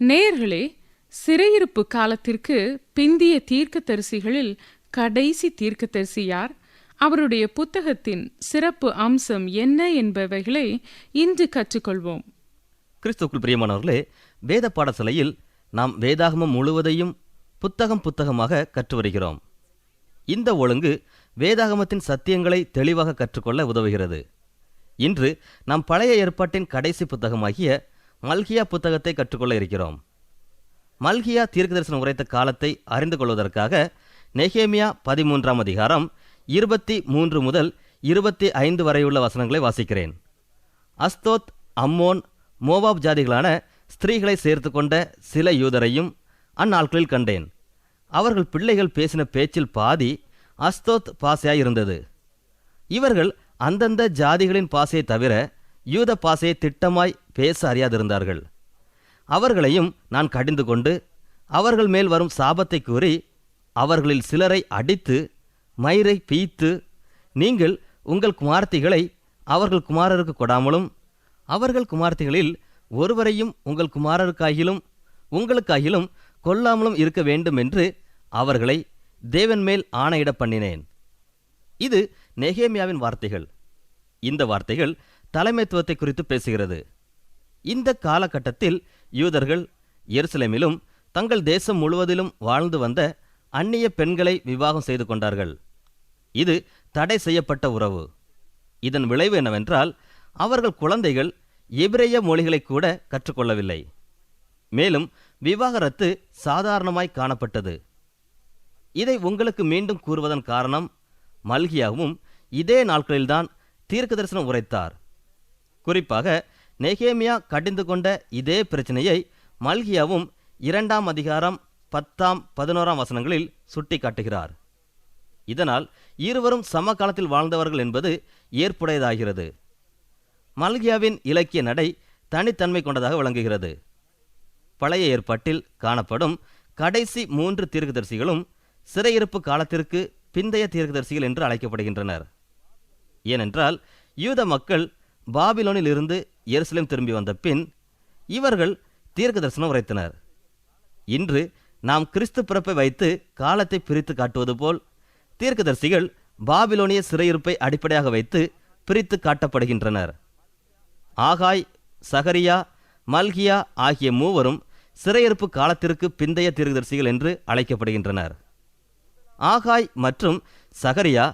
நேர்களே சிறையிருப்பு காலத்திற்கு பிந்திய தீர்க்கதரிசிகளில் கடைசி தீர்க்கதரிசி யார் அவருடைய புத்தகத்தின் சிறப்பு அம்சம் என்ன என்பவைகளை இன்று கற்றுக்கொள்வோம். கிறிஸ்துக்குள் பிரியமானவர்களே வேத பாடசாலையில் நாம் வேதாகமம் முழுவதையும் புத்தகம் புத்தகமாக கற்று வருகிறோம் இந்த ஒழுங்கு வேதாகமத்தின் சத்தியங்களை தெளிவாக கற்றுக்கொள்ள உதவுகிறது. இன்று நாம் பழைய ஏற்பாட்டின் கடைசி புத்தகமாகிய மல்கியா புத்தகத்தை கற்றுக்கொள்ள இருக்கிறோம். மல்கியா தீர்க்கதரிசனம் உரைத்த காலத்தை அறிந்து கொள்வதற்காக நெஹேமியா பதிமூன்றாம் அதிகாரம் இருபத்தி மூன்று முதல் இருபத்தி ஐந்து வரையுள்ள வசனங்களை வாசிக்கிறேன். அஸ்தோத் அம்மோன் மோவாப் ஜாதிகளான ஸ்திரீகளை சேர்த்து கொண்ட சில யூதரையும் அந்நாட்களில் கண்டேன். அவர்கள் பிள்ளைகள் பேசின பேச்சில் பாதி அஸ்தோத் பாசையாய் இருந்தது இவர்கள் அந்தந்த ஜாதிகளின் பாசையை தவிர யூத பாசையை திட்டமாய் பேச அறியாதிருந்தார்கள். அவர்களையும் நான் கடிந்து கொண்டு அவர்கள் மேல் வரும் சாபத்தை கூறி அவர்களில் சிலரை அடித்து மயிரை பீய்த்து நீங்கள் உங்கள் குமார்த்திகளை அவர்கள் குமாரருக்கு கொடாமலும் அவர்கள் குமார்த்திகளில் ஒருவரையும் உங்கள் குமாரருக்காகிலும் உங்களுக்காகிலும் கொல்லாமலும் இருக்க வேண்டும் என்று அவர்களை தேவன் மேல் ஆணையிட பண்ணினேன். இது நெகேமியாவின் வார்த்தைகள். இந்த வார்த்தைகள் தலைமைத்துவத்தை குறித்து பேசுகிறது. இந்த காலகட்டத்தில் யூதர்கள் எருசலேமிலும் தங்கள் தேசம் முழுவதிலும் வாழ்ந்து வந்த அந்நிய பெண்களை விவாகம் செய்து கொண்டார்கள். இது தடை செய்யப்பட்ட உறவு. இதன் விளைவு என்னவென்றால் அவர்கள் குழந்தைகள் எபிரேய மொழிகளை கூட கற்றுக்கொள்ளவில்லை. மேலும் விவாகரத்து சாதாரணமாய் காணப்பட்டது. இதை உங்களுக்கு மீண்டும் கூறுவதன் காரணம் மல்கியாவும் இதே நாட்களில்தான் தீர்க்க தரிசனம் உரைத்தார். குறிப்பாக நெகேமியா கடிந்து கொண்ட இதே பிரச்சனையை மல்கியாவும் இரண்டாம் அதிகாரம் பத்தாம் பதினோராம் வசனங்களில் சுட்டி காட்டுகிறார் இதனால் இருவரும் சமகாலத்தில் வாழ்ந்தவர்கள் என்பது ஏற்புடையதாகிறது. மல்கியாவின் இலக்கிய நடை தனித்தன்மை கொண்டதாக விளங்குகிறது. பழைய ஏற்பாட்டில் காணப்படும் கடைசி மூன்று தீர்க்கதரிசிகளும் சிறையிருப்பு காலத்திற்கு பிந்தைய தீர்க்கதரிசிகள் என்று அழைக்கப்படுகின்றனர். ஏனென்றால் யூத மக்கள் பாபிலோனில் இருந்து எருசலேம் திரும்பி வந்த பின் இவர்கள் தீர்க்க தரிசனம் உரைத்தனர். இன்று நாம் கிறிஸ்து பிறப்பை வைத்து காலத்தை பிரித்து காட்டுவது போல் தீர்க்கதரிசிகள் பாபிலோனிய சிறையிருப்பை அடிப்படையாக வைத்து பிரித்து காட்டப்படுகின்றனர். ஆகாய் சகரியா மல்கியா ஆகிய மூவரும் சிறையிருப்பு காலத்திற்கு பிந்தைய தீர்க்கதரிசிகள் என்று அழைக்கப்படுகின்றனர். ஆகாய் மற்றும் சகரியா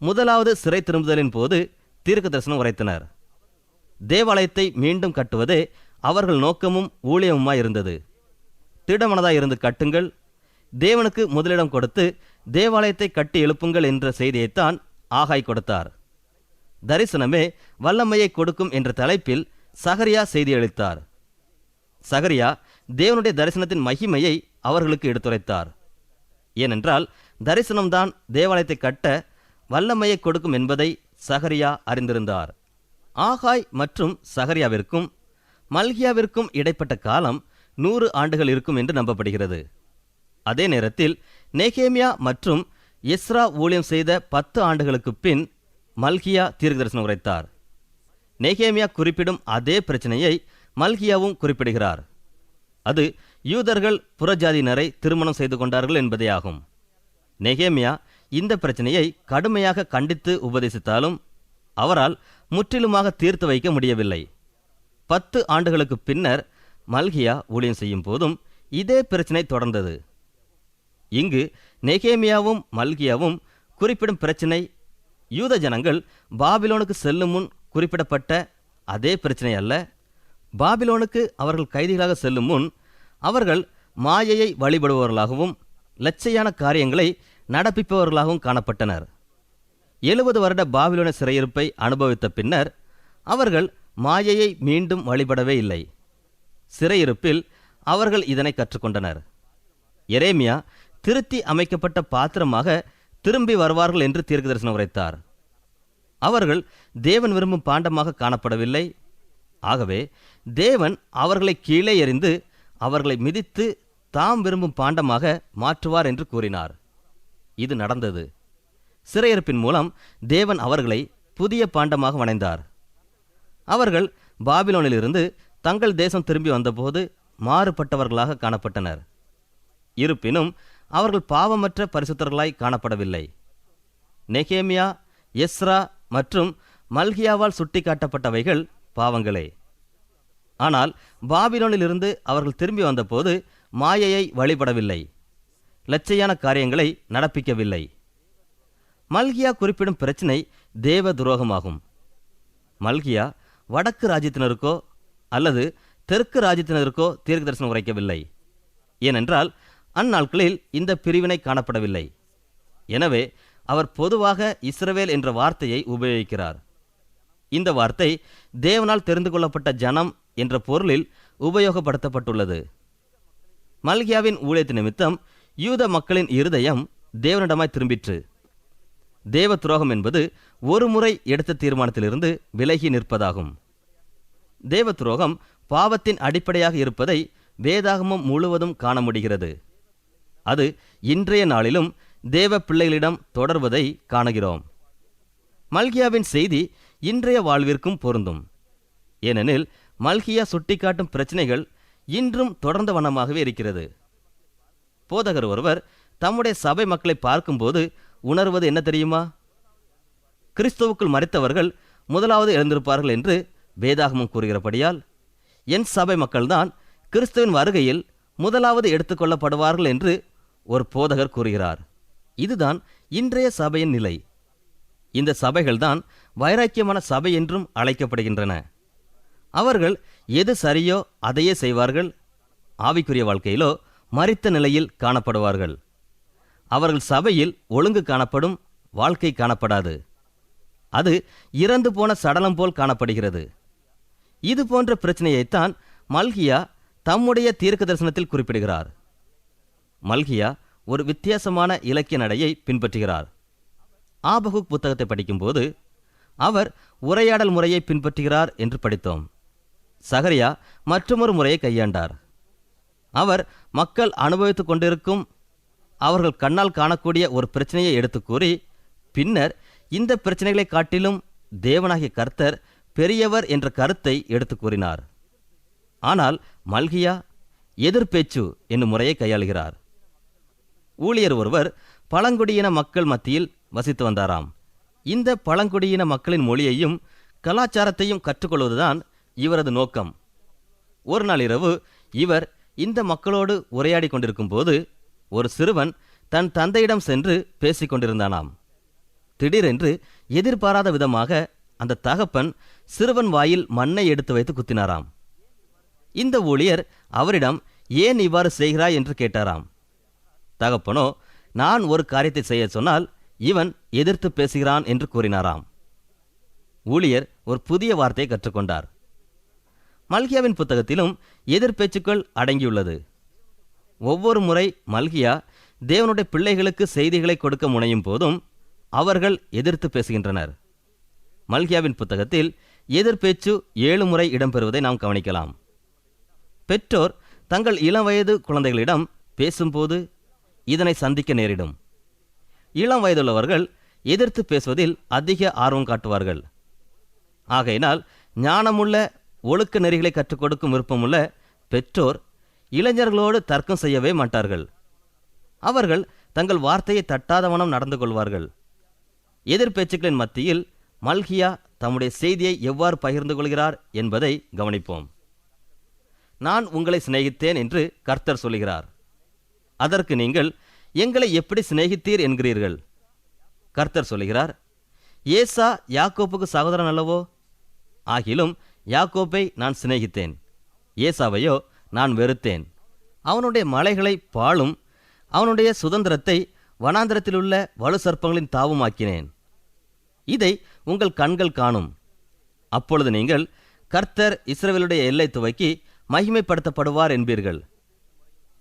முதலாவது சிறை திரும்புதலின் போது தீர்க்க தரிசனம் உரைத்தனர். தேவாலயத்தை மீண்டும் கட்டுவதே அவர்கள் நோக்கமும் ஊழியமுமாய் இருந்தது. திடமனதாய் இருந்து கட்டுங்கள். தேவனுக்கு முதலிடம் கொடுத்து தேவாலயத்தை கட்டி எழுப்புங்கள் என்ற செய்தியைத்தான் ஆகாய் கொடுத்தார். தரிசனமே வல்லமையை கொடுக்கும் என்ற தலைப்பில் சகரியா செய்தி அளித்தார். சகரியா தேவனுடைய தரிசனத்தின் மகிமையை அவர்களுக்கு எடுத்துரைத்தார். ஏனென்றால் தரிசனம்தான் தேவாலயத்தை கட்ட வல்லமையை கொடுக்கும் என்பதை சகரியா அறிந்திருந்தார். ஆகாய் மற்றும் சஹரியாவிற்கும் மல்கியாவிற்கும் இடைப்பட்ட காலம் நூறு ஆண்டுகள் இருக்கும் என்று நம்பப்படுகிறது. அதே நேரத்தில் நெகேமியா மற்றும் எஸ்ரா ஊழியம் செய்த பத்து ஆண்டுகளுக்கு பின் மல்கியா தீர்க்கதரிசனம் உரைத்தார். நெகேமியா குறிப்பிடும் அதே பிரச்சனையை மல்கியாவும் குறிப்பிடுகிறார். அது யூதர்கள் புறஜாதியினரை திருமணம் செய்து கொண்டார்கள் என்பதே ஆகும் நெகேமியா இந்த பிரச்சனையை கடுமையாக கண்டித்து உபதேசித்தாலும் அவரால் முற்றிலுமாக தீர்த்து வைக்க முடியவில்லை. பத்து ஆண்டுகளுக்கு பின்னர் மல்கியா ஊழியம் செய்யும் போதும் இதே பிரச்சனை தொடர்ந்தது. இங்கு நெகேமியாவும் மல்கியாவும் குறிப்பிடும் பிரச்சனை யூத ஜனங்கள் பாபிலோனுக்கு செல்லும் முன் குறிப்பிடப்பட்ட அதே பிரச்சனை அல்ல. பாபிலோனுக்கு அவர்கள் கைதிகளாக செல்லும் முன் அவர்கள் மாயையை வழிபடுபவர்களாகவும் லட்சையான காரியங்களை நடப்பிப்பவர்களாகவும் காணப்பட்டனர். எழுபது வருட பாபிலோன சிறையிருப்பை அனுபவித்த பின்னர் அவர்கள் மாயையை மீண்டும் வழிபடவே இல்லை. சிறையிருப்பில் அவர்கள் இதனை கற்றுக்கொண்டனர். எரேமியா திருத்தி அமைக்கப்பட்ட பாத்திரமாக திரும்பி வருவார்கள் என்று தீர்க்கதரிசனம் உரைத்தார். அவர்கள் தேவன் விரும்பும் பாண்டமாக காணப்படவில்லை. ஆகவே தேவன் அவர்களை கீழே எறிந்து அவர்களை மிதித்து தாம் விரும்பும் பாண்டமாக மாற்றுவார் என்று கூறினார். இது நடந்தது. சிறையிருப்பின் மூலம் தேவன் அவர்களை புதிய பாண்டமாக வணைந்தார். அவர்கள் பாபிலோனிலிருந்து தங்கள் தேசம் திரும்பி வந்தபோது மாறுபட்டவர்களாக காணப்பட்டனர். இருப்பினும் அவர்கள் பாவமற்ற பரிசுத்தர்களாய் காணப்படவில்லை. நெகேமியா எஸ்ரா மற்றும் மல்கியாவால் சுட்டிக்காட்டப்பட்டவைகள் பாவங்களே. ஆனால் பாபிலோனிலிருந்து அவர்கள் திரும்பி வந்தபோது மாயையை வழிபடவில்லை. லட்சையான காரியங்களை நடப்பிக்கவில்லை. மல்கியா குறிப்பிடும் பிரச்சினை தேவ துரோகமாகும் மல்கியா வடக்கு ராஜ்யத்தினருக்கோ அல்லது தெற்கு ராஜ்யத்தினருக்கோ தீர்க்க தரிசனம் உரைக்கவில்லை. ஏனென்றால் அந்நாட்களில் இந்த பிரிவினை காணப்படவில்லை. எனவே அவர் பொதுவாக இஸ்ரவேல் என்ற வார்த்தையை உபயோகிக்கிறார். இந்த வார்த்தை தேவனால் தெரிந்து கொள்ளப்பட்ட ஜனம் என்ற பொருளில் உபயோகப்படுத்தப்பட்டுள்ளது. மல்கியாவின் ஊழியத்து நிமித்தம் யூத மக்களின் இருதயம் தேவனிடமாய் திரும்பிற்று. தேவ துரோகம் என்பது ஒரு முறை எடுத்த தீர்மானத்திலிருந்து விலகி நிற்பதாகும். தேவ துரோகம் பாவத்தின் அடிப்படையாக இருப்பதை வேதாகமம் முழுவதும் காண முடிகிறது. அது இன்றைய நாளிலும் தேவ பிள்ளைகளிடம் தொடர்வதை காணுகிறோம். மல்கியாவின் செய்தி இன்றைய வாழ்விற்கும் பொருந்தும். ஏனெனில் மல்கியா சுட்டிக்காட்டும் பிரச்சனைகள் இன்றும் தொடர்ந்த வண்ணமாகவே இருக்கிறது. போதகர் ஒருவர் தம்முடைய சபை மக்களை பார்க்கும்போது உணர்வது என்ன தெரியுமா? கிறிஸ்துவுக்குள் மறித்தவர்கள் முதலாவது எழுந்திருப்பார்கள் என்று வேதாகமம் கூறுகிறபடியால் என் சபை மக்கள்தான் கிறிஸ்துவின் வருகையில் முதலாவது எடுத்துக்கொள்ளப்படுவார்கள் என்று ஒரு போதகர் கூறுகிறார். இதுதான் இன்றைய சபையின் நிலை. இந்த சபைகள்தான் வைராக்கியமான சபை என்றும் அழைக்கப்படுகின்றன. அவர்கள் எது சரியோ அதையே செய்வார்கள். ஆவிக்குரிய வாழ்க்கையிலோ மறித்த நிலையில் காணப்படுவார்கள். அவர்கள் சபையில் ஒழுங்கு காணப்படும் வாழ்க்கை காணப்படாது. அது இறந்து போன சடலம் போல் காணப்படுகிறது. இது போன்ற பிரச்சனையைத்தான் மல்கியா தம்முடைய தீர்க்க தரிசனத்தில் குறிப்பிடுகிறார். மல்கியா ஒரு வித்தியாசமான இலக்கிய நடையை பின்பற்றுகிறார். ஆபகுக் புத்தகத்தை படிக்கும்போது அவர் உரையாடல் முறையை பின்பற்றுகிறார் என்று படித்தோம். சகரியா மற்றொரு முறையை கையாண்டார். அவர் மக்கள் அனுபவித்துக் கொண்டிருக்கும் அவர்கள் கண்ணால் காணக்கூடிய ஒரு பிரச்சனையை எடுத்து கூறி பின்னர் இந்த பிரச்சனைகளை காட்டிலும் தேவனாகிய கர்த்தர் பெரியவர் என்ற கருத்தை எடுத்து கூறினார். ஆனால் மல்கியா எதிர்பேச்சு என்னும் முறையை கையாளுகிறார். ஊழியர் ஒருவர் பழங்குடியின மக்கள் மத்தியில் வசித்து வந்தாராம். இந்த பழங்குடியின மக்களின் மொழியையும் கலாச்சாரத்தையும் கற்றுக்கொள்வதுதான் இவரது நோக்கம். ஒரு நாள் இரவு இவர் இந்த மக்களோடு உரையாடி கொண்டிருக்கும் போது ஒரு சிறுவன் தன் தந்தையிடம் சென்று பேசிக் கொண்டிருந்தானாம் திடீரென்று எதிர்பாராத விதமாக அந்த தகப்பன் சிறுவன் வாயில் மண்ணை எடுத்து வைத்து குத்தினாராம். இந்த ஊழியர் அவரிடம் ஏன் இவ்வாறு செய்கிறாய்? என்று கேட்டாராம். தகப்பனோ நான் ஒரு காரியத்தை செய்ய சொன்னால் இவன் எதிர்த்து பேசுகிறான் என்று கூறினாராம். ஊழியர் ஒரு புதிய வார்த்தையை கற்றுக்கொண்டார். மல்கியாவின் புத்தகத்திலும் எதிர்பேச்சுக்கள் அடங்கியுள்ளது. ஒவ்வொரு முறை மல்கியா தேவனுடைய பிள்ளைகளுக்கு செய்திகளை கொடுக்க முனையும் போதும் அவர்கள் எதிர்த்து பேசுகின்றனர். மல்கியாவின் புத்தகத்தில் எதிர்பேச்சு ஏழு முறை இடம்பெறுவதை நாம் கவனிக்கலாம். பெற்றோர் தங்கள் இளம் வயது குழந்தைகளிடம் பேசும்போது இதனை சந்திக்க நேரிடும். இளம் வயதுள்ளவர்கள் எதிர்த்து பேசுவதில் அதிக ஆர்வம் காட்டுவார்கள். ஆகையினால் ஞானமுள்ள ஒழுக்க நெறிகளை கற்றுக் கொடுக்கும் விருப்பமுள்ள பெற்றோர் இளைஞர்களோடு தர்க்கம் செய்யவே மாட்டார்கள். அவர்கள் தங்கள் வார்த்தையை தட்டாதவனம் நடந்து கொள்வார்கள். எதிர்பேச்சுக்களின் மத்தியில் மல்கியா தம்முடைய செய்தியை எவ்வாறு பகிர்ந்து கொள்கிறார் என்பதை கவனிப்போம். நான் உங்களை சிநேகித்தேன் என்று கர்த்தர் சொல்கிறார். அதற்கு நீங்கள் எங்களை எப்படி சிநேகித்தீர் என்கிறீர்கள்? கர்த்தர் சொல்கிறார் ஏசா யாக்கோப்புக்கு சகோதரன் அல்லவோ? ஆகிலும் யாக்கோப்பை நான் சிநேகித்தேன். ஏசாவையோ நான் வெறுத்தேன். அவனுடைய மலைகளை பாழும் அவனுடைய சுதந்திரத்தை வனாந்திரத்திலுள்ள வலு சர்ப்பங்களின் தாவுமாக்கினேன். இதை உங்கள் கண்கள் காணும். அப்பொழுது நீங்கள் கர்த்தர் இஸ்ரேலுடைய எல்லை துவக்கி மகிமைப்படுத்தப்படுவார் என்பீர்கள்.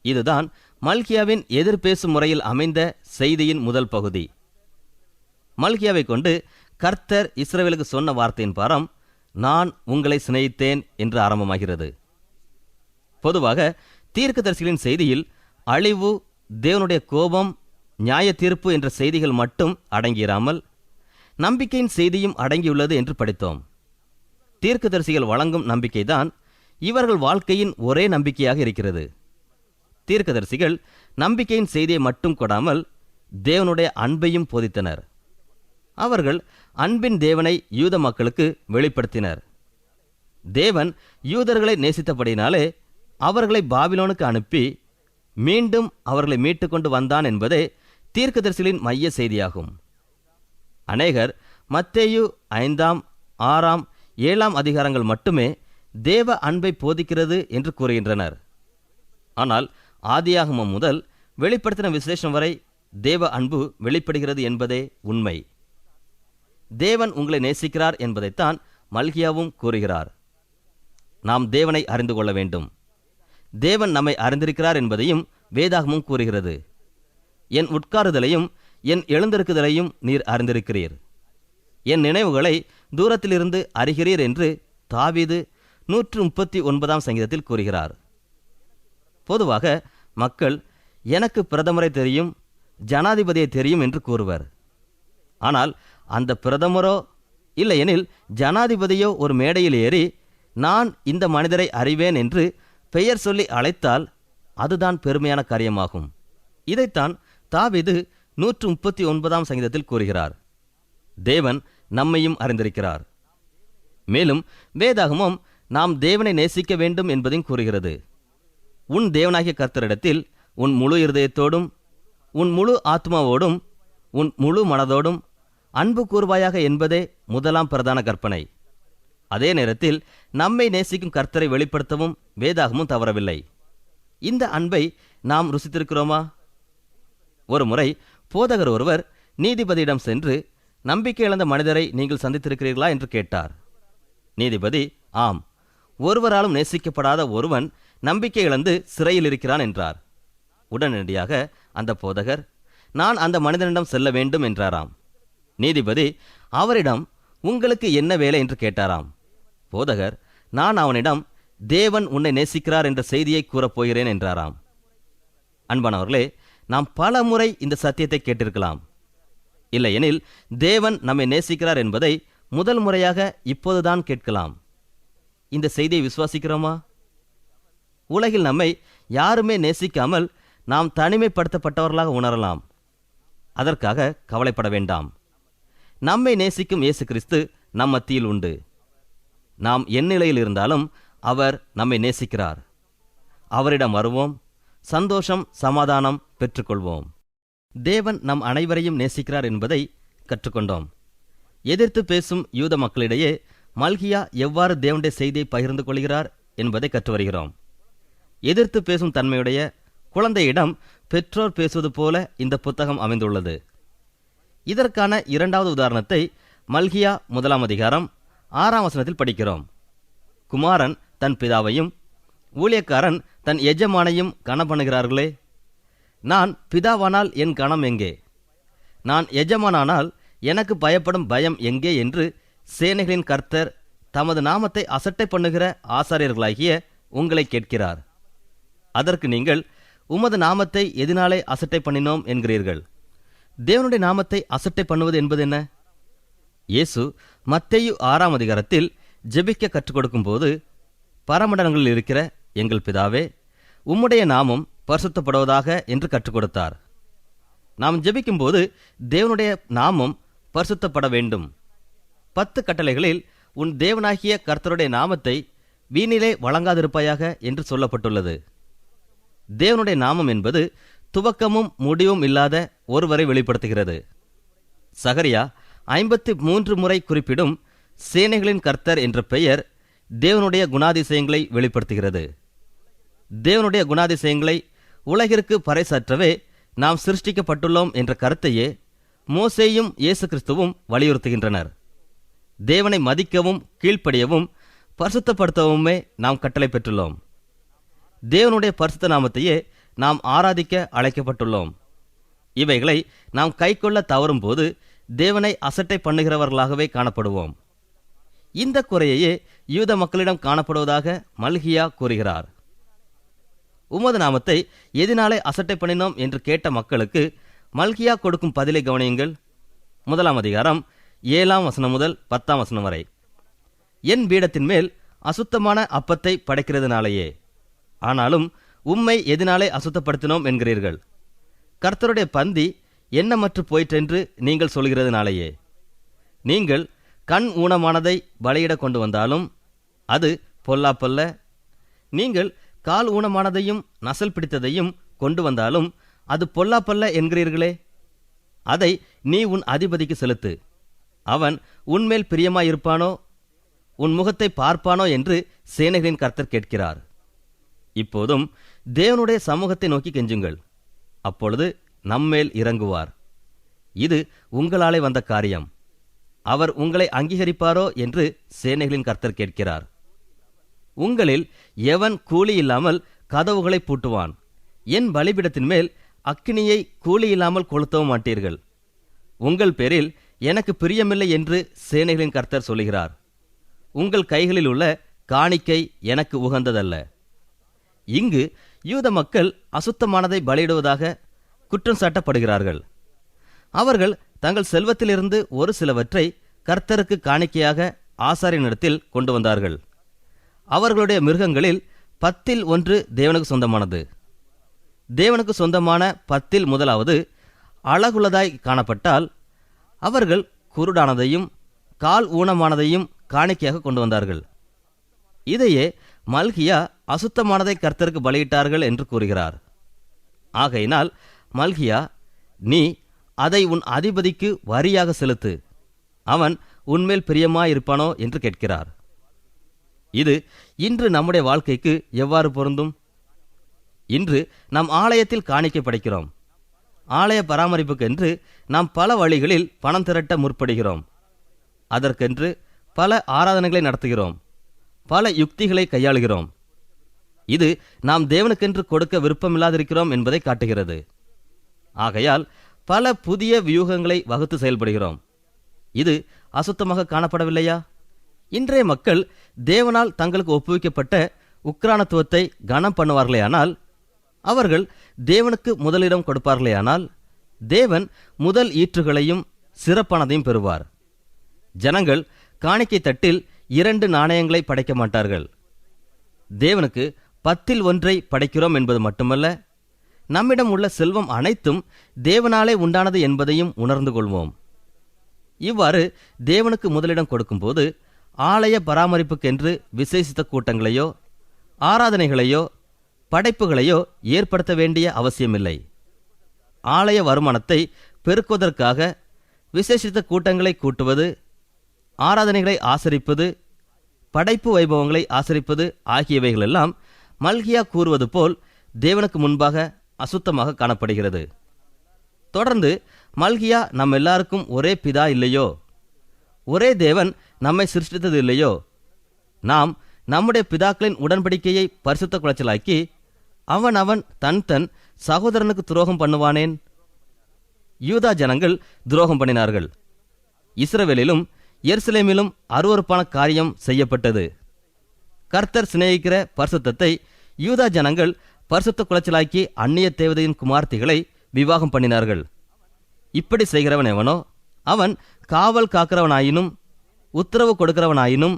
இதுதான் மல்கியாவின் எதிர்பேசும் முறையில் அமைந்த செய்தியின் முதல் பகுதி. மல்கியாவை கொண்டு கர்த்தர் இஸ்ரவேலுக்கு சொன்ன வார்த்தையின் பாரம் நான் உங்களை சிநேகித்தேன் என்று ஆரம்பமாகிறது. பொதுவாக தீர்க்கதரிசிகளின் செய்தியில் அழிவு தேவனுடைய கோபம் நியாய தீர்ப்பு என்ற செய்திகள் மட்டும் அடங்கியிராமல் நம்பிக்கையின் செய்தியும் அடங்கியுள்ளது என்று படித்தோம். தீர்க்கதரிசிகள் வழங்கும் நம்பிக்கைதான் இவர்கள் வாழ்க்கையின் ஒரே நம்பிக்கையாக இருக்கிறது. தீர்க்கதரிசிகள் நம்பிக்கையின் செய்தியை மட்டும் கொடாமல் தேவனுடைய அன்பையும் போதித்தனர். அவர்கள் அன்பின் தேவனை யூத மக்களுக்கு வெளிப்படுத்தினர். தேவன் யூதர்களை நேசித்தபடினாலே அவர்களை பாபிலோனுக்கு அனுப்பி மீண்டும் அவர்களை மீட்டுக்கொண்டு வந்தான் என்பதே தீர்க்கதரிசிகளின் மைய செய்தியாகும். அநேகர் மத்தேயு ஐந்தாம் ஆறாம் ஏழாம் அதிகாரங்கள் மட்டுமே தேவ அன்பை போதிக்கிறது என்று கூறுகின்றனர். ஆனால் ஆதியாகமம் முதல் வெளிப்படுத்தின விசேஷம் வரை தேவ அன்பு வெளிப்படுகிறது என்பதே உண்மை. தேவன் உங்களை நேசிக்கிறார் என்பதைத்தான் மல்கியாவும் கூறுகிறார். நாம் தேவனை அறிந்து கொள்ள வேண்டும். தேவன் நம்மை அறிந்திருக்கிறார் என்பதையும் வேதாகமும் கூறுகிறது. என் உட்காருதலையும் என் எழுந்திருக்குதலையும் நீர் அறிந்திருக்கிறீர். என் நினைவுகளை தூரத்திலிருந்து அறிகிறீர் என்று தாவீது நூற்று முப்பத்தி ஒன்பதாம் சங்கீதத்தில் கூறுகிறார். பொதுவாக மக்கள் எனக்கு பிரதமரை தெரியும் ஜனாதிபதியை தெரியும் என்று கூறுவர். ஆனால் அந்த பிரதமரோ இல்லையெனில் ஜனாதிபதியோ ஒரு மேடையில் ஏறி நான் இந்த மனிதரை அறிவேன் என்று பெயர் சொல்லி அழைத்தால் அதுதான் பெருமையான காரியமாகும். இதைத்தான் தாவிது நூற்று முப்பத்தி ஒன்பதாம் சங்கீதத்தில் கூறுகிறார். தேவன் நம்மையும் அறிந்திருக்கிறார். மேலும் வேதாகமம் நாம் தேவனை நேசிக்க வேண்டும் என்பதையும் கூறுகிறது. உன் தேவனாகிய கர்த்தரிடத்தில் உன் முழு இருதயத்தோடும் உன் முழு ஆத்மாவோடும் உன் முழு மனதோடும் அன்பு கூறுவாயாக என்பதே முதலாம் பிரதான கற்பனை. அதே நேரத்தில் நம்மை நேசிக்கும் கர்த்தரை வெளிப்படுத்தவும் வேதாகமும் தவறவில்லை. இந்த அன்பை நாம் ருசித்திருக்கிறோமா? ஒரு முறை போதகர் ஒருவர் நீதிபதியிடம் சென்று நம்பிக்கை இழந்த மனிதரை நீங்கள் சந்தித்திருக்கிறீர்களா என்று கேட்டார். நீதிபதி ஆம் ஒருவராலும் நேசிக்கப்படாத ஒருவன் நம்பிக்கை இழந்து சிறையில் இருக்கிறான் என்றார். உடனடியாக அந்த போதகர் நான் அந்த மனிதனிடம் செல்ல வேண்டும் என்றாராம். நீதிபதி அவரிடம் உங்களுக்கு என்ன வேலை? என்று கேட்டாராம். போதகர் நான் அவனிடம் தேவன் உன்னை நேசிக்கிறார் என்ற செய்தியை கூறப்போகிறேன் என்றாராம். அன்பானவர்களே நாம் பல முறை இந்த சத்தியத்தை கேட்டிருக்கலாம். இல்லையெனில் தேவன் நம்மை நேசிக்கிறார் என்பதை முதல் முறையாக இப்போதுதான் கேட்கலாம். இந்த செய்தியை விசுவாசிக்கிறோமா? உலகில் நம்மை யாருமே நேசிக்காமல் நாம் தனிமைப்படுத்தப்பட்டவர்களாக உணரலாம். அதற்காக கவலைப்பட வேண்டாம். நம்மை நேசிக்கும் இயேசு கிறிஸ்து நம் மத்தியில் உண்டு. நாம் எந்நிலையில் இருந்தாலும் அவர் நம்மை நேசிக்கிறார். அவரிடம் வருவோம். சந்தோஷம் சமாதானம் பெற்றுக்கொள்வோம். தேவன் நம் அனைவரையும் நேசிக்கிறார் என்பதை கற்றுக்கொண்டோம். எதிர்த்து பேசும் யூத மக்களிடையே மல்கியா எவ்வாறு தேவனுடைய செய்தியை பகிர்ந்து கொள்கிறார் என்பதை கற்று வருகிறோம் எதிர்த்து பேசும் தன்மையுடைய குழந்தையிடம் பெற்றோர் பேசுவது போல இந்த புத்தகம் அமைந்துள்ளது. இதற்கான இரண்டாவது உதாரணத்தை மல்கியா முதலாம் அதிகாரம் ஆறாம் வசனத்தில் படிக்கிறோம். குமாரன் தன் பிதாவையும் ஊழியக்காரன் தன் எஜமானையும் கணப்பண்ணுகிறார்களே. நான் பிதாவானால் என் கணம் எங்கே? நான் எஜமானானால் எனக்கு பயப்படும் பயம் எங்கே என்று சேனைகளின் கர்த்தர் தமது நாமத்தை அசட்டை பண்ணுகிற ஆசாரியர்களாகிய உங்களை கேட்கிறார். அதற்கு நீங்கள் உமது நாமத்தை எதினாலே அசட்டை பண்ணினோம் என்கிறீர்கள். தேவனுடைய நாமத்தை அசட்டை பண்ணுவது என்பது என்ன? இயேசு மத்தேயு ஆறாம் அதிகாரத்தில் ஜெபிக்க கற்றுக் கொடுக்கும்போது பரமண்டலங்களில் இருக்கிற எங்கள் பிதாவே உம்முடைய நாமம் பரிசுத்தப்படுவதாக என்று கற்றுக் கொடுத்தார். நாம் ஜெபிக்கும்போது தேவனுடைய நாமம் பரிசுத்தப்பட வேண்டும். பத்து கட்டளைகளில் உன் தேவனாகிய கர்த்தருடைய நாமத்தை வீணிலே வழங்காதிருப்பாயாக என்று சொல்லப்பட்டுள்ளது. தேவனுடைய நாமம் என்பது துவக்கமும் முடிவும் இல்லாத ஒருவரை வெளிப்படுத்துகிறது. சகரியா ஐம்பத்தி மூன்று முறை குறிப்பிடும் சேனைகளின் கர்த்தர் என்ற பெயர் தேவனுடைய குணாதிசயங்களை வெளிப்படுத்துகிறது. தேவனுடைய குணாதிசயங்களை உலகிற்கு பறைசாற்றவே நாம் சிருஷ்டிக்கப்பட்டுள்ளோம் என்ற கருத்தையே மோசேயும் இயேசு கிறிஸ்துவும் வலியுறுத்துகின்றனர். தேவனை மதிக்கவும் கீழ்ப்படியவும் பரிசுத்தப்படுத்தவுமே நாம் கட்டளை பெற்றுள்ளோம். தேவனுடைய பரிசுத்த நாமத்தையே நாம் ஆராதிக்க அழைக்கப்பட்டுள்ளோம். இவைகளை நாம் கைக்கொள்ள தவறும் போது தேவனை அசட்டை பண்ணுகிறவர்களாகவே காணப்படுவோம். இந்த குறையையே யூத மக்களிடம் காணப்படுவதாக மல்கியா கூறுகிறார். உமது நாமத்தை எதினாலே அசட்டை பண்ணினோம் என்று கேட்ட மக்களுக்கு மல்கியா கொடுக்கும் பதிலை கவனியுங்கள். முதலாம் அதிகாரம் ஏழாம் வசனம் முதல் பத்தாம் வசனம் வரை. என் பீடத்தின் மேல் அசுத்தமான அப்பத்தை படைக்கிறதுனாலேயே. ஆனாலும் உம்மை எதினாலே அசுத்தப்படுத்தினோம் என்கிறீர்கள். கர்த்தருடைய பந்தி எண்ணமற்று போயிற்றென்று நீங்கள் சொல்கிறதுனாலேயே. நீங்கள் கண் ஊனமானதை பலியிட கொண்டு வந்தாலும் அது பொல்லாப்பல்ல. நீங்கள் கால் ஊனமானதையும் நசல் பிடித்ததையும் கொண்டு வந்தாலும் அது பொல்லாப்பல்ல என்கிறீர்களே. அதை நீ உன் அதிபதிக்கு செலுத்து. அவன் உன்மேல் பிரியமாயிருப்பானோ? உன் முகத்தை பார்ப்பானோ என்று சேனைகளின் கர்த்தர் கேட்கிறார். இப்போதும் தேவனுடைய சமூகத்தை நோக்கி கெஞ்சுங்கள். அப்பொழுது நம்மேல் இறங்குவார். இது உங்களாலே வந்த காரியம். அவர் உங்களை அங்கீகரிப்பாரோ என்று சேனைகளின் கர்த்தர் கேட்கிறார். உங்களில் எவன் கூலி இல்லாமல் கதவுகளை பூட்டுவான்? என் பலிபிடத்தின் மேல் அக்கினியை கூலி இல்லாமல் கொளுத்தவும் மாட்டீர்கள். உங்கள் பேரில் எனக்கு பிரியமில்லை என்று சேனைகளின் கர்த்தர் சொல்லுகிறார் உங்கள் கைகளில் உள்ள காணிக்கை எனக்கு உகந்ததல்ல. இங்கு யூத மக்கள் அசுத்தமானதை பலியிடுவதாக குற்றம் சாட்டப்படுகிறார்கள். அவர்கள் தங்கள் செல்வத்திலிருந்து ஒரு சிலவற்றை கர்த்தருக்கு காணிக்கையாக ஆசாரியனிடத்தில் கொண்டு வந்தார்கள். அவர்களுடைய மிருகங்களில் பத்தில் ஒன்று தேவனுக்கு சொந்தமானது. தேவனுக்கு சொந்தமான பத்தில் முதலாவது அழகுள்ளதாய் காணப்பட்டால் அவர்கள் குருடானதையும் கால் ஊனமானதையும் காணிக்கையாக கொண்டு வந்தார்கள். இதையே மல்கியா அசுத்தமானதை கர்த்தருக்கு பலியிட்டார்கள் என்று கூறுகிறார். ஆகையினால் மல்கியா நீ அதை உன் அதிபதிக்கு வரியாக செலுத்து. அவன் உன்மேல் பிரியமாயிருப்பானோ என்று கேட்கிறார். இது இன்று நம்முடைய வாழ்க்கைக்கு எவ்வாறு பொருந்தும்? இன்று நம் ஆலயத்தில் காணிக்கை படைக்கிறோம் ஆலய பராமரிப்புக்கென்று நாம் பல வழிகளில் பணம் திரட்ட முற்படுகிறோம். அதற்கென்று பல ஆராதனைகளை நடத்துகிறோம். பல யுக்திகளை கையாளுகிறோம். இது நாம் தேவனுக்கென்று கொடுக்க விருப்பமில்லாதிருக்கிறோம் என்பதை காட்டுகிறது. ஆகையால் பல புதிய வியூகங்களை வகுத்து செயல்படுகிறோம். இது அசுத்தமாக காணப்படவில்லையா? இன்றைய மக்கள் தேவனால் தங்களுக்கு ஒப்புவிக்கப்பட்ட உக்ரானத்துவத்தை கனம் பண்ணுவார்களேயானால் அவர்கள் தேவனுக்கு முதலிடம் கொடுப்பார்களேயானால் தேவன் முதல் ஈற்றுகளையும் சிறப்பானதையும் பெறுவார். ஜனங்கள் காணிக்கை தட்டில் இரண்டு நாணயங்களை படைக்க மாட்டார்கள். தேவனுக்கு பத்தில் ஒன்றை படைக்கிறோம் என்பது மட்டுமல்ல நம்மிடம் உள்ள செல்வம் அனைத்தும் தேவனாலே உண்டானது என்பதையும் உணர்ந்து கொள்வோம். இவ்வாறு தேவனுக்கு முதலிடம் கொடுக்கும்போது ஆலய பராமரிப்புக்கென்று விசேஷித்த கூட்டங்களையோ ஆராதனைகளையோ படைப்புகளையோ ஏற்படுத்த வேண்டிய அவசியமில்லை. ஆலய வருமானத்தை பெருக்குவதற்காக விசேஷித்த கூட்டங்களை கூட்டுவது ஆராதனைகளை ஆசரிப்பது படைப்பு வைபவங்களை ஆசரிப்பது ஆகியவைகளெல்லாம் மல்கியா கூறுவது போல் தேவனுக்கு முன்பாக அசுத்தமாக காணப்படுகிறது. தொடர்ந்து மல்கியா நம் எல்லாருக்கும் ஒரே பிதா இல்லையோ? ஒரே தேவன் நம்மை சிருஷ்டித்தது இல்லையோ? நாம் நம்முடைய பிதாக்களின் உடன்படிக்கையை பரிசுத்த குலைச்சலாக்கி அவன் அவன் தன் தன் சகோதரனுக்கு துரோகம் பண்ணுவானேன்? யூதா ஜனங்கள் துரோகம் பண்ணினார்கள். இஸ்ரவேலிலும் எருசலேமிலும் அருவருப்பான காரியம் செய்யப்பட்டது. கர்த்தர் சிநேகிக்கிற பரிசுத்தத்தை யூதா ஜனங்கள் பரிசுத்த குலைச்சலாக்கி அந்நிய தேவதையின் குமார்த்திகளை விவாகம் பண்ணினார்கள். இப்படி செய்கிறவன் எவனோ அவன் காவல் காக்கிறவனாயினும் உத்தரவு கொடுக்கிறவனாயினும்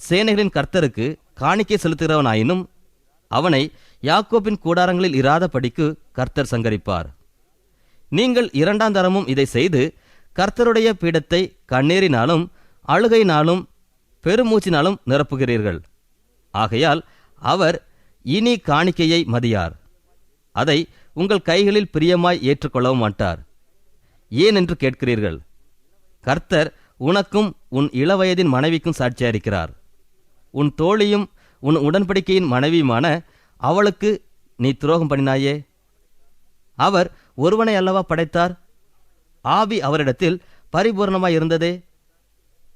சேனைகளின் கர்த்தருக்கு காணிக்கை செலுத்துகிறவனாயினும் அவனை யாக்கோப்பின் கூடாரங்களில் இராதபடிக்கு கர்த்தர் சங்கரிப்பார். நீங்கள் இரண்டாம் தரமும் இதை செய்து கர்த்தருடைய பீடத்தை கண்ணீரினாலும் அழுகையினாலும் பெருமூச்சினாலும் நிரப்புகிறீர்கள். ஆகையால் அவர் இனி காணிக்கையை மதியார். அதை உங்கள் கைகளில் பிரியமாய் ஏற்றுக்கொள்ளவும் மாட்டார். ஏன் என்று கேட்கிறீர்கள்? கர்த்தர் உனக்கும் உன் இளவயதின் மனைவிக்கும் சாட்சியாயிருக்கிறார் உன் தோழியும் உன் உடன்படிக்கையின் மனைவியுமான அவளுக்கு நீ துரோகம் பண்ணினாயே? அவர் ஒருவனை அல்லவா படைத்தார்? ஆவி அவரிடத்தில் பரிபூர்ணமாய் இருந்ததே?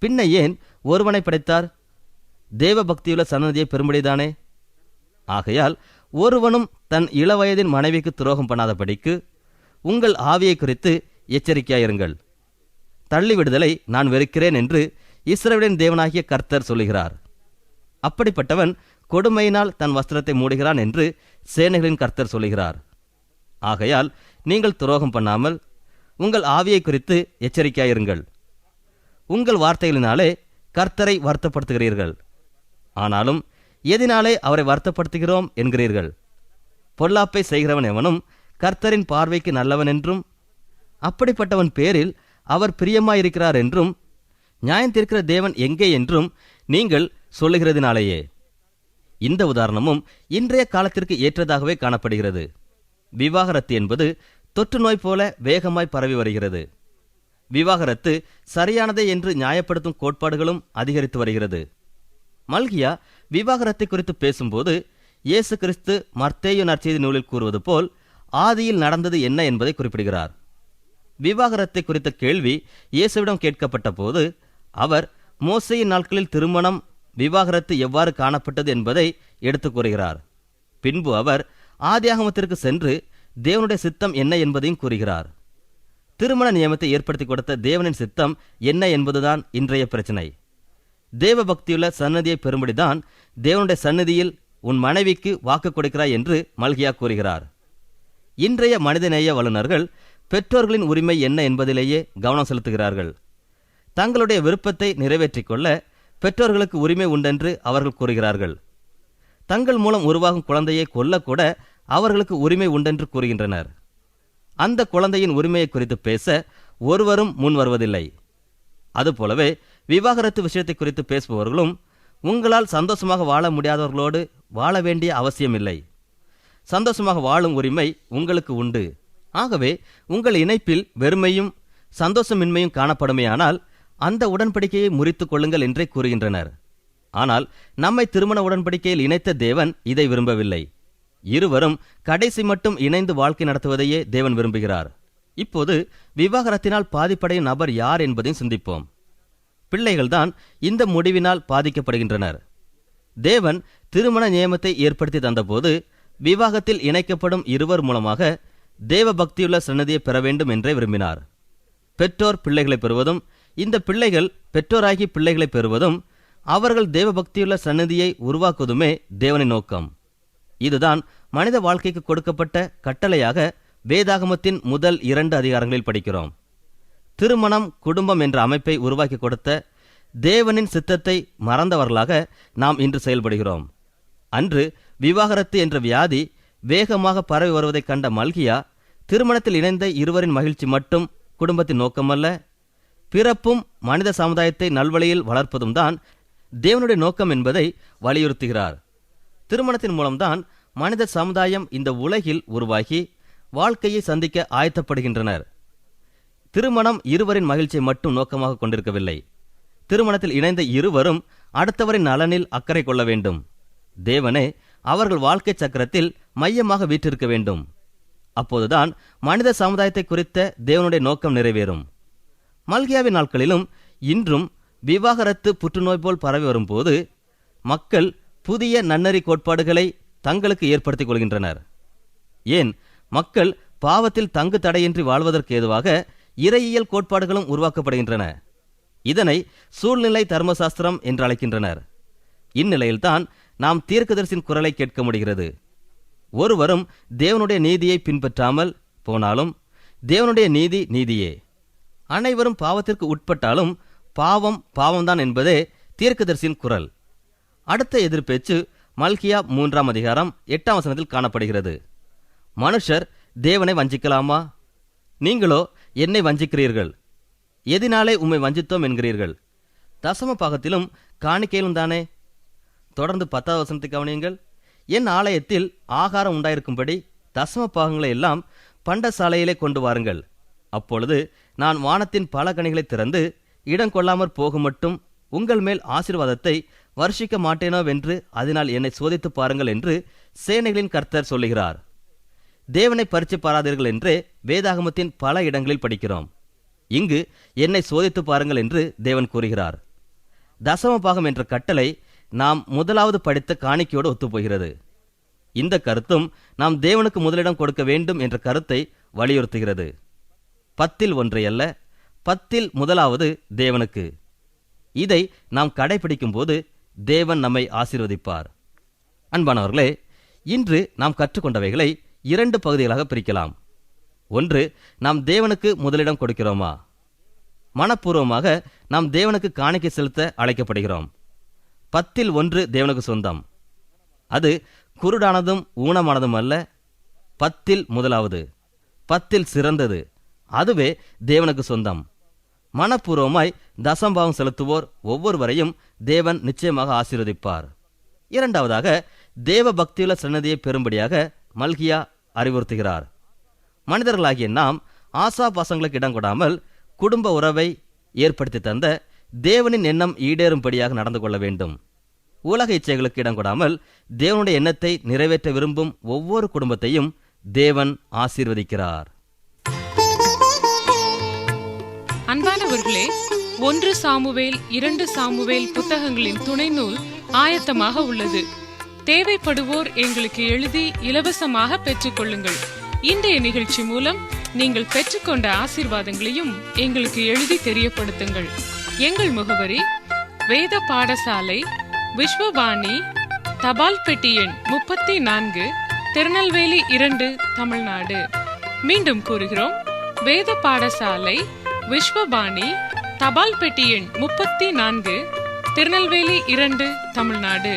பின்ன ஏன் ஒருவனை படைத்தார்? தேவ பக்தியுள்ள சன்னதியை பெரும்படிதானே? ஆகையால் ஒருவனும் தன் இளவயதின் மனைவிக்கு துரோகம் பண்ணாதபடிக்கு உங்கள் ஆவியை குறித்து எச்சரிக்கையாயிருங்கள். தள்ளிவிடுதலை நான் வெறுக்கிறேன் என்று இஸ்ரவேலின் தேவனாகிய கர்த்தர் சொல்லுகிறார். அப்படிப்பட்டவன் கொடுமையினால் தன் வஸ்திரத்தை மூடுகிறான் என்று சேனைகளின் கர்த்தர் சொல்லுகிறார். ஆகையால் நீங்கள் துரோகம் பண்ணாமல் உங்கள் ஆவியை குறித்து எச்சரிக்கையாயிருங்கள். உங்கள் வார்த்தைகளினாலே கர்த்தரை வருத்தப்படுத்துகிறீர்கள். ஆனாலும் எதினாலே அவரை வருத்தப்படுத்துகிறோம் என்கிறீர்கள்? பொல்லாப்பை செய்கிறவன் எவனும் கர்த்தரின் பார்வைக்கு நல்லவன் என்றும் அப்படிப்பட்டவன் பேரில் அவர் பிரியமாயிருக்கிறார் என்றும் நியாயந்திருக்கிற தேவன் எங்கே என்றும் நீங்கள் சொல்லுகிறதினாலேயே. இந்த உதாரணமும் இன்றைய காலத்திற்கு ஏற்றதாகவே காணப்படுகிறது. விவாகரத்து என்பது தொற்று நோய் போல வேகமாய் பரவி வருகிறது. விவாகரத்து சரியானதே என்று நியாயப்படுத்தும் கோட்பாடுகளும் அதிகரித்து வருகிறது. மல்கியா விவாகரத்தை குறித்து பேசும்போது இயேசு கிறிஸ்து மர்த்தேயு நற்செய்தி நூலில் கூறுவது போல் ஆதியில் நடந்தது என்ன என்பதை குறிப்பிடுகிறார். விவாகரத்தை குறித்த கேள்வி இயேசுவிடம் கேட்கப்பட்ட போது அவர் மோசையின் நாட்களில் திருமணம் விவாகரத்து எவ்வாறு காணப்பட்டது என்பதை எடுத்துக் கூறுகிறார். பின்பு அவர் ஆதியாகமத்திற்கு சென்று தேவனுடைய சித்தம் என்ன என்பதையும் கூறுகிறார். திருமண நியமத்தை ஏற்படுத்தி கொடுத்த தேவனின் சித்தம் என்ன என்பதுதான் இன்றைய பிரச்சனை. தேவ பக்தியுள்ள சன்னதியை பெறும்படிதான் தேவனுடைய சன்னதியில் உன் மனைவிக்கு வாக்கு கொடுக்கிறாய் என்று மல்கியா கூறுகிறார். இன்றைய மனிதநேய வல்லுநர்கள் பெற்றோர்களின் உரிமை என்ன என்பதிலேயே கவனம் செலுத்துகிறார்கள். தங்களுடைய விருப்பத்தை நிறைவேற்றிக் கொள்ள பெற்றோர்களுக்கு உரிமை உண்டென்று அவர்கள் கூறுகிறார்கள். தங்கள் மூலம் உருவாகும் குழந்தையை கொல்லக்கூட அவர்களுக்கு உரிமை உண்டென்று கூறுகின்றனர். அந்த குழந்தையின் உரிமையை குறித்து பேச ஒருவரும் முன் வருவதில்லை. அதுபோலவே விவாகரத்து விஷயத்தை குறித்து பேசுபவர்களும் உங்களால் சந்தோஷமாக வாழ முடியாதவர்களோடு வாழ வேண்டிய அவசியமில்லை. சந்தோஷமாக வாழும் உரிமை உங்களுக்கு உண்டு. ஆகவே உங்கள் இணைப்பில் வெறுமையும் சந்தோஷமின்மையும் காணப்படுமேயானால் அந்த உடன்படிக்கையை முறித்துக் கொள்ளுங்கள் என்றே கூறுகின்றனர். ஆனால் நம்மை திருமண உடன்படிக்கையில் இணைத்த தேவன் இதை விரும்பவில்லை. இருவரும் கடைசி மட்டும் இணைந்து வாழ்க்கை நடத்துவதையே தேவன் விரும்புகிறார். இப்போது விவாகரத்தினால் பாதிப்படையும் நபர் யார் என்பதையும் சிந்திப்போம். பிள்ளைகள்தான் இந்த முடிவினால் பாதிக்கப்படுகின்றனர். தேவன் திருமண நியமத்தை ஏற்படுத்தி தந்தபோது விவாகத்தில் இணைக்கப்படும் இருவர் மூலமாக தேவ பக்தியுள்ள சன்னதியை பெற வேண்டும் என்றே விரும்பினார். பெற்றோர் பிள்ளைகளை பெறுவதும் இந்த பிள்ளைகள் பெற்றோராகி பிள்ளைகளை பெறுவதும் அவர்கள் தேவ பக்தியுள்ள சன்னதியை உருவாக்குவதுமே தேவனின் நோக்கம். இதுதான் மனித வாழ்க்கைக்கு கொடுக்கப்பட்ட கட்டளையாக வேதாகமத்தின் முதல் இரண்டு அதிகாரங்களில் படிக்கிறோம். திருமணம் குடும்பம் என்ற அமைப்பை உருவாக்கி கொடுத்த தேவனின் சித்தத்தை மறந்தவர்களாக நாம் இன்று செயல்படுகிறோம். அன்று விவாகரத்து என்ற வியாதி வேகமாக பரவி வருவதைக் கண்ட மல்கியா திருமணத்தில் இணைந்த இருவரின் மகிழ்ச்சி மட்டும் குடும்பத்தின் நோக்கமல்ல பிறப்பும் மனித சமுதாயத்தை நல்வழியில் வளர்ப்பதும் தான் தேவனுடைய நோக்கம் என்பதை வலியுறுத்துகிறார். திருமணத்தின் மூலம்தான் மனித சமுதாயம் இந்த உலகில் உருவாகி வாழ்க்கையை சந்திக்க ஆயத்தப்படுகின்றனர். திருமணம் இருவரின் மகிழ்ச்சியை மட்டும் நோக்கமாக கொண்டிருக்கவில்லை. திருமணத்தில் இணைந்த இருவரும் அடுத்தவரின் நலனில் அக்கறை கொள்ள வேண்டும். தேவனே அவர்கள் வாழ்க்கை சக்கரத்தில் மையமாக வீற்றிருக்க வேண்டும். அப்போதுதான் மனித சமுதாயத்தை குறித்த தேவனுடைய நோக்கம் நிறைவேறும். மல்கியாவின் நாட்களிலும் இன்றும் விவாகரத்து புற்றுநோய் போல் பரவி வரும்போது மக்கள் புதிய நன்னறி கோட்பாடுகளை தங்களுக்கு ஏற்படுத்திக் கொள்கின்றனர். ஏன்? மக்கள் பாவத்தில் தங்கு தடையின்றி வாழ்வதற்கு ஏதுவாக இறையியல் கோட்பாடுகளும் உருவாக்கப்படுகின்றன. இதனை சூழ்நிலை தர்மசாஸ்திரம் என்று அழைக்கின்றனர். இந்நிலையில்தான் நாம் தீர்க்கதரிசின் குரலை கேட்க முடிகிறது. ஒருவரும் தேவனுடைய நீதியை பின்பற்றாமல் போனாலும் தேவனுடைய நீதி நீதியே. அனைவரும் பாவத்திற்கு உட்பட்டாலும் பாவம் பாவம்தான் என்பதே தீர்க்கதரிசின் குரல். அடுத்த எதிர்பேச்சு மல்கியா மூன்றாம் அதிகாரம் எட்டாம் வசனத்தில் காணப்படுகிறது. மனுஷர் தேவனை வஞ்சிக்கலாமா? நீங்களோ என்னை வஞ்சிக்கிறீர்கள்? எதினாலே உம்மை வஞ்சித்தோம் என்கிறீர்கள்? தசம பாகத்திலும் காணிக்கையிலும் தானே? தொடர்ந்து பத்தாவது வசனத்தை கவனியுங்கள். என் ஆலயத்தில் ஆகாரம் உண்டாயிருக்கும்படி தசம பாகங்களை எல்லாம் பண்டசாலையிலே கொண்டு வாருங்கள். அப்பொழுது நான் வானத்தின் பல கனிகளை திறந்து இடம் கொள்ளாமற் போகும் மட்டும் உங்கள் மேல் ஆசீர்வாதத்தை வருஷிக்க மாட்டேனோவென்று அதனால் என்னை சோதித்து பாருங்கள் என்று சேனைகளின் கர்த்தர் சொல்லுகிறார். தேவனை பரிச்சு பாராதீர்கள் என்று வேதாகமத்தின் பல இடங்களில் படிக்கிறோம். இங்கு என்னை சோதித்து பாருங்கள் என்று தேவன் கூறுகிறார். தசம பாகம் என்ற கட்டளை நாம் முதலாவது படித்த காணிக்கையோடு ஒத்துப்போகிறது. இந்த கருத்தும் நாம் தேவனுக்கு முதலிடம் கொடுக்க வேண்டும் என்ற கருத்தை வலியுறுத்துகிறது. பத்தில் ஒன்றை அல்ல பத்தில் முதலாவது தேவனுக்கு. இதை நாம் கடைபிடிக்கும் போது தேவன் நம்மை ஆசீர்வதிப்பார். அன்பானவர்களே இன்று நாம் கற்றுக்கொண்டவைகளை இரண்டு பகுதிகளாக பிரிக்கலாம். ஒன்று நாம் தேவனுக்கு முதலிடம் கொடுக்கிறோமா? மனப்பூர்வமாக நாம் தேவனுக்கு காணிக்கை செலுத்த அழைக்கப்படுகிறோம். பத்தில் ஒன்று தேவனுக்கு சொந்தம். அது குருடானதும் ஊனமானதும் அல்ல பத்தில் முதலாவது பத்தில் சிறந்தது அதுவே தேவனுக்கு சொந்தம். மனப்பூர்வமாய் தசம்பாவம் செலுத்துவோர் ஒவ்வொருவரையும் தேவன் நிச்சயமாக ஆசீர்வதிப்பார். இரண்டாவதாக தேவ பக்தியுள்ள சன்னதியை பெறும்படியாக மல்கியா அறிவுறுத்துகிறார். மனிதர்களாகிய நாம் ஆசா பாசங்களுக்கு இடம் கொடாமல் குடும்ப உறவை ஏற்படுத்தி தந்த தேவனின் எண்ணம் ஈடேறும்படியாக நடந்து கொள்ள வேண்டும். உலக இச்சைகளுக்கு இடம் கொடாமல் தேவனுடைய எண்ணத்தை நிறைவேற்ற விரும்பும் ஒவ்வொரு குடும்பத்தையும் தேவன் ஆசீர்வதிக்கிறார். அன்பானவர்களே ஒன்று சாமுவேல் இரண்டு சாமுவேல் புத்தகங்களின் துணை நூல் ஆயத்தமாக உள்ளது. தேவைப்படுவோர் எங்களுக்கு எழுதி இலவசமாக பெற்றுக்கொள்ளுங்கள் இன்றைய நிகழ்ச்சி மூலம் நீங்கள் பெற்றுக்கொண்ட ஆசீர்வாதங்களையும் எங்களுக்கு எழுதி தெரியப்படுத்துங்கள். எங்கள் முகவரி வேத பாடசாலை விஸ்வபாணி தபால் பெட்டி எண் முப்பத்தி நான்கு திருநெல்வேலி இரண்டு தமிழ்நாடு. மீண்டும் கூறுகிறோம் வேத பாடசாலை விஸ்வபாணி தபால் பெட்டி எண் முப்பத்தி நான்கு திருநெல்வேலி இரண்டு தமிழ்நாடு.